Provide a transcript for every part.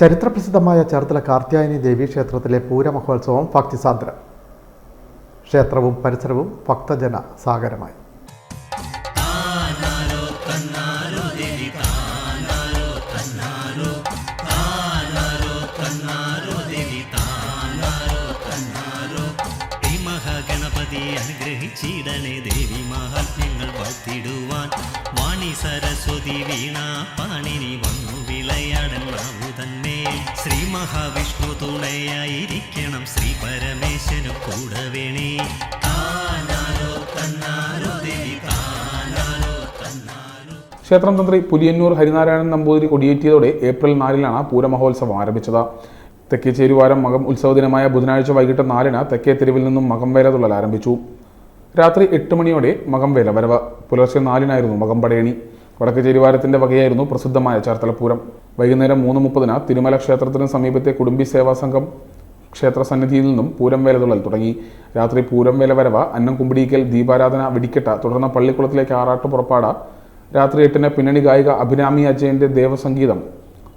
ചരിത്രപ്രസിദ്ധമായ ചേർത്തല കാർത്യായനി ദേവി ക്ഷേത്രത്തിലെ പൂരമഹോത്സവം ഭക്തിസാന്ദ്രം. ക്ഷേത്രവും പരിസരവും ഭക്തജന സാഗരമായി. അനുഗ്രഹിച്ചിടണേ ദേവി മഹാത്മ്യങ്ങൾ വാണി സരസ്വതി വീണ പാണിനി വന്നു തന്നെ ശ്രീ മഹാവിഷ്ണു തുണയായിരിക്കണം ശ്രീ പരമേശ്വരു കൂടെ വേണേ താനാരോ ദേവി താനാരോ തന്നാരോ ക്ഷേത്രം തന്ത്രി പുലിയന്നൂർ ഹരിനാരായണൻ നമ്പൂതിരി കൊടിയേറ്റിയതോടെ ഏപ്രിൽ നാലിനാണ് പൂരമഹോത്സവം ആരംഭിച്ചത്. തെക്കേ ചേരുവാരം മകം ഉത്സവ ദിനമായ ബുധനാഴ്ച വൈകിട്ട് നാലിന് തെക്കേ തെരുവിൽ നിന്നും മകം വേല തുള്ളൽ ആരംഭിച്ചു. രാത്രി എട്ട് മണിയോടെ മകം വേല വരവ്. പുലർച്ചെ നാലിനായിരുന്നു മകം പടയണി. വടക്ക് ചേരുവാരത്തിന്റെ വകയായിരുന്നു പ്രസിദ്ധമായ ചേർത്തലപ്പൂരം. വൈകുന്നേരം മൂന്ന് മുപ്പതിന് തിരുമല ക്ഷേത്രത്തിന് സമീപത്തെ കുടുംബി സേവാ സംഘം ക്ഷേത്ര സന്നിധിയിൽ നിന്നും പൂരം വേലതുള്ളൽ തുടങ്ങി. രാത്രി പൂരം വേല വരവ അന്നം കുമ്പിടിക്കൽ ദീപാരാധന വെടിക്കെട്ട തുടർന്ന് പള്ളിക്കുളത്തിലേക്ക് ആറാട്ട് പുറപ്പാട രാത്രി എട്ടിന് പിന്നണി ഗായിക അഭിരാമി അജയന്റെ ദേവസംഗീതം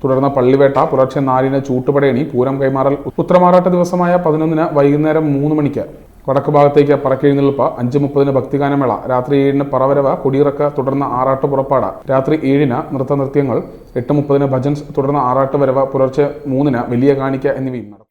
തുടർന്ന് പള്ളിവേട്ട പുലർച്ചെ നാലിന് ചൂട്ടുപടയണി പൂരം കൈമാറൽ ഉത്തരമാറാട്ട ദിവസമായ പതിനൊന്നിന് വൈകുന്നേരം മൂന്ന് മണിക്ക്. വടക്ക് ഭാഗത്തേക്ക് പറക്കെഴുന്നള്ളിപ്പ് അഞ്ച് മുപ്പതിന് ഭക്തിഗാനമേള. രാത്രി ഏഴിന് പറവരവ കൊടിയിറക്ക് തുടർന്ന് ആറാട്ട് പുറപ്പാട്. രാത്രി ഏഴിന് നൃത്തനൃത്യങ്ങൾ എട്ട് മുപ്പതിന് ഭജൻസ് തുടർന്ന് ആറാട്ട് വരവ് പുലർച്ചെ മൂന്നിന് വലിയ കാണിക്ക എന്നിവയും നടക്കും.